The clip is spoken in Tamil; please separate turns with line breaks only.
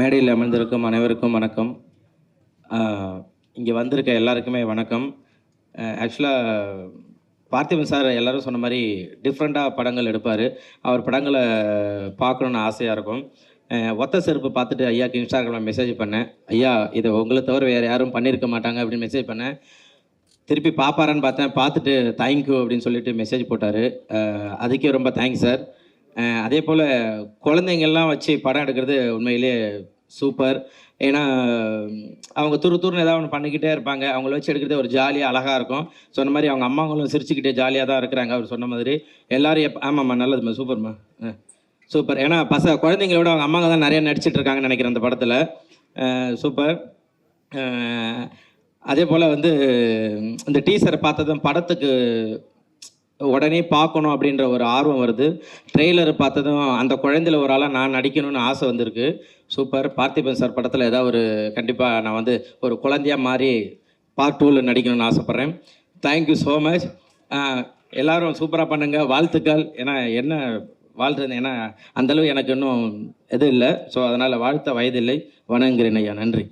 மேடையில் அமர்ந்திருக்கும் அனைவருக்கும் வணக்கம். இங்கே வந்திருக்க எல்லாருக்குமே வணக்கம். ஆக்சுவலாக பார்த்திபன் சார் எல்லோரும் சொன்ன மாதிரி டிஃப்ரெண்ட்டாக படங்கள் எடுப்பார். அவர் படங்களை பார்க்கணுன்னு ஆசையாக இருக்கும். ஒத்த செருப்பு பார்த்துட்டு ஐயாக்கு இன்ஸ்டாகிராமில் மெசேஜ் பண்ணேன். ஐயா இதை உங்களை தவிர வேறு யாரும் பண்ணியிருக்க மாட்டாங்க அப்படின்னு மெசேஜ் பண்ணேன். திருப்பி பார்ப்பாரான்னு பார்த்தேன். பார்த்துட்டு தேங்க்யூ அப்படின்னு சொல்லிட்டு மெசேஜ் போட்டார். அதுக்கே ரொம்ப தேங்க்ஸ் சார் அதே போல் குழந்தைங்கள்லாம் வச்சு படம் எடுக்கிறது உண்மையிலேயே சூப்பர் ஏன்னா அவங்க துரு துருன்னு ஏதாவது ஒன்று பண்ணிக்கிட்டே இருப்பாங்க. அவங்கள வச்சு எடுக்கிறதே ஒரு ஜாலியாக அழகாக இருக்கும். சொன்ன மாதிரி அவங்க அம்மாங்களும் சிரிச்சுக்கிட்டே ஜாலியாக தான் இருக்கிறாங்க. அவர் சொன்ன மாதிரி. எல்லாரும் எப் ஆமாம்மா நல்லதும்மா சூப்பர்மா சூப்பர் ஏன்னா பச குழந்தைங்களோட அவங்க அம்மாங்க தான் நிறையா நடிச்சிட்டு இருக்காங்கன்னு நினைக்கிறேன் அந்த படத்தில். சூப்பர் அதே போல் வந்து இந்த டீசரை பார்த்ததும் படத்துக்கு உடனே பார்க்கணும் அப்படின்ற ஒரு ஆர்வம் வருது. ட்ரெய்லர் பார்த்ததும் அந்த குழந்தையில ஒரு ஆளாக நான் நடிக்கணும்னு ஆசை வந்திருக்கு. சூப்பர். பார்த்திபன் சார் படத்தில் ஏதாவது ஒரு கண்டிப்பாக நான் வந்து ஒரு குழந்தையாக மாறி பார்ட் டூவில் நடிக்கணும்னு ஆசைப்பட்றேன். தேங்க்யூ ஸோ மச் எல்லாரும் சூப்பராக பண்ணுங்கள் வாழ்த்துக்கள். ஏன்னா என்ன வாழ்றது ஏன்னா அந்தளவு எனக்கு இன்னும் எதுவும் இல்லை. ஸோ அதனால் வாழ்த்த வயதில்லை. வணங்குகிறேன் ஐயா. நன்றி.